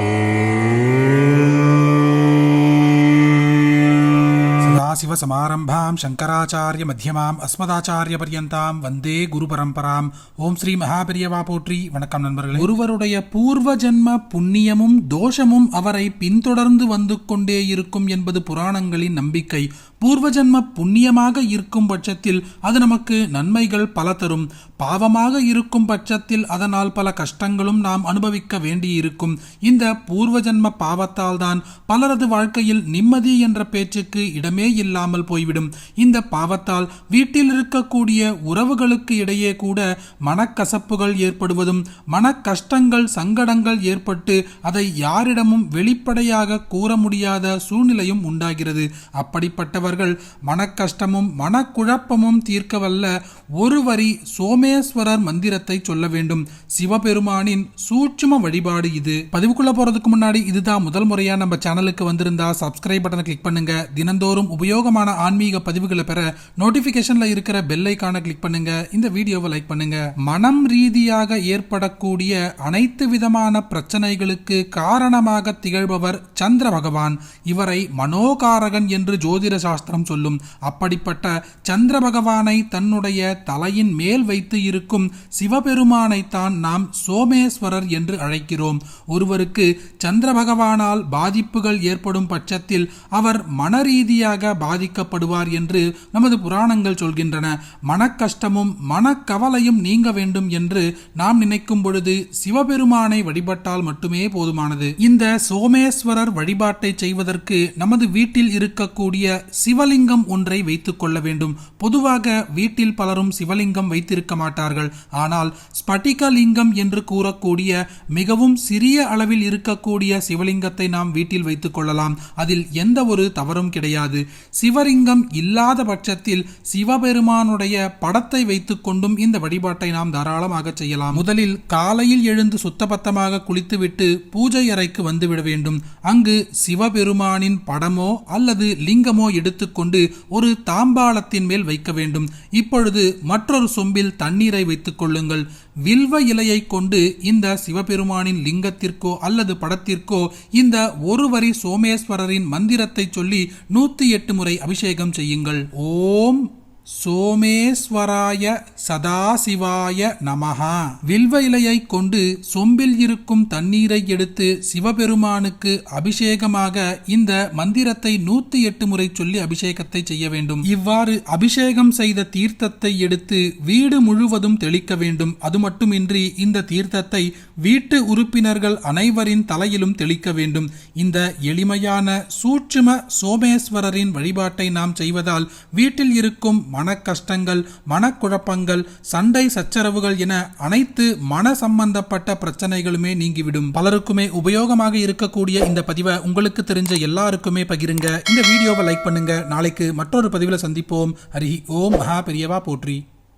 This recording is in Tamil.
Oh. சங்கராச்சாரிய மத்தியமாம் அஸ்மதாச்சாரிய பர்யந்தாம் வந்தே குரு பரம்பராம் ஓம் ஸ்ரீ மகாபெரியவா போற்றி வணக்கம் நண்பர்களே ஒருவருடைய பூர்வ ஜென்ம புண்ணியமும் தோஷமும் அவரை பின்தொடர்ந்து வந்து கொண்டே இருக்கும் என்பது புராணங்களின் நம்பிக்கை. பூர்வ ஜென்ம புண்ணியமாக இருக்கும் பட்சத்தில் அது நமக்கு நன்மைகள் பல தரும். பாவமாக இருக்கும் பட்சத்தில் அதனால் பல கஷ்டங்களும் நாம் அனுபவிக்க வேண்டியிருக்கும். இந்த பூர்வ ஜென்ம பாவத்தால் தான் பலரது வாழ்க்கையில் நிம்மதி என்ற பேச்சுக்கு இடமே இல்லாமல் போய்விடும். இந்த பாவத்தால் வீட்டில் இருக்கக்கூடிய உறவுகளுக்கு இடையே கூட மனக்கசப்புகள் ஏற்படுவதும் மன கஷ்டங்கள் சங்கடங்கள் ஏற்பட்டு அதை யாரிடமும் வெளிப்படையாக கூற முடியாத சூழ்நிலையும் உண்டாகிறது. அப்படிப்பட்டவர்கள் மனக்கஷ்டமும் மனக்குழப்பமும் தீர்க்கவல்ல ஒரு வரி சோமேஸ்வரர் மந்திரத்தை சொல்ல வேண்டும். சிவபெருமானின் சூட்சும வழிபாடு இது. பதிவுக்குள்ள போறதுக்கு முன்னாடி இதுதான் முதல் முறையா நம்ம சேனலுக்கு வந்திருந்தா சப்ஸ்கிரைப் பட்டனை கிளிக் பண்ணுங்க. தினந்தோறும் உபயோகமான ஆன்மீக பதிவுகளை பெற நோட்டிபிகேஷன்ல இருக்கிற பெல் ஐக்கான கிளிக் பண்ணுங்க. இந்த வீடியோவை லைக் பண்ணுங்க. மனம் ரீதியாக ஏற்படக்கூடிய அனைத்து விதமான பிரச்சனைகளுக்கு காரணமாக திகழ்பவர் சந்திர பகவான். இவரை மனோகாரகன் என்று ஜோதிட சாஸ்திரம் சொல்லும். அப்படிப்பட்ட சந்திர பகவானை தன்னுடைய தலையின் மேல் வைத்து இருக்கும் சிவபெருமானை தான் நாம் சோமேஸ்வரர் என்று அழைக்கிறோம். ஒருவருக்கு சந்திர பகவானால் பாதிப்புகள் ஏற்படும் பட்சத்தில் அவர் மனரீதியாக பாதிக்கப்படுவார் என்று நமது புராணங்கள் சொல்கின்றன. மனக்கஷ்டமும் மனக்கவலையும் நீங்க வேண்டும் என்று நாம் நினைக்கும் பொழுது சிவபெருமானை வழிபட்டால் மட்டுமே போதுமானது. இந்த சோமேஸ்வரர் வழிபாட்டை செய்வதற்கு நமது வீட்டில் இருக்கக்கூடிய சிவலிங்கம் ஒன்றை வைத்துக் கொள்ள வேண்டும். பொதுவாக வீட்டில் பலரும் சிவலிங்கம் வைத்திருக்க மாட்டார்கள். ஆனால் ஸ்பட்டிகலிங்கம் என்று கூறக்கூடிய மிகவும் சிறிய அளவில் இருக்கக்கூடிய சிவலிங்கத்தை நாம் வீட்டில் வைத்துக் கொள்ளலாம். அதில் எந்த ஒரு தவறும் கிடையாது. சிவ சிவலிங்கம் இல்லாத பட்சத்தில் சிவபெருமானுடைய படத்தை வைத்துக்கொண்டும் இந்த வழிபாட்டை நாம் தாராளமாக செய்யலாம். முதலில் காலையில் எழுந்து சுத்தபத்தமாக குளித்துவிட்டு பூஜை அறைக்கு வந்துவிட வேண்டும். அங்கு சிவபெருமானின் படமோ அல்லது லிங்கமோ எடுத்துக்கொண்டு ஒரு தாம்பாளத்தின் மேல் வைக்க வேண்டும். இப்பொழுது மற்றொரு சொம்பில் தண்ணீரை வைத்துக் கொள்ளுங்கள். வில்வ இலையை கொண்டு இந்த சிவபெருமானின் லிங்கத்திற்கோ அல்லது படத்திற்கோ இந்த ஒருவரி சோமேஸ்வரரின் மந்திரத்தை சொல்லி நூத்தி எட்டு முறை அபிஷேகம் செய்யுங்கள். ஓம் சோமேஸ்வராய சதாசிவாய நமஹா. வில்வ இலையை கொண்டு சொம்பில் இருக்கும் தண்ணீரை எடுத்து சிவபெருமானுக்கு அபிஷேகமாக இந்த மந்திரத்தை நூத்தி எட்டு முறை சொல்லி அபிஷேகத்தை செய்ய வேண்டும். இவ்வாறு அபிஷேகம் செய்த தீர்த்தத்தை எடுத்து வீடு முழுவதும் தெளிக்க வேண்டும். அது மட்டுமின்றி இந்த தீர்த்தத்தை வீட்டு உறுப்பினர்கள் அனைவரின் தலையிலும் தெளிக்க வேண்டும். இந்த எளிமையான சூட்சும சோமேஸ்வரரின் வழிபாட்டை நாம் செய்வதால் வீட்டில் இருக்கும் மன கஷ்டங்கள் மனக்குழப்பங்கள் சண்டை சச்சரவுகள் என அனைத்து மன சம்பந்தப்பட்ட பிரச்சனைகளுமே நீங்கிவிடும். பலருக்குமே உபயோகமாக இருக்கக்கூடிய இந்த பதிவை உங்களுக்கு தெரிஞ்ச எல்லாருக்குமே பகிருங்க. இந்த வீடியோவை லைக் பண்ணுங்க. நாளைக்கு மற்றொரு பதிவில் சந்திப்போம். ஹரி ஓம் மகா பெரியவா போற்றி.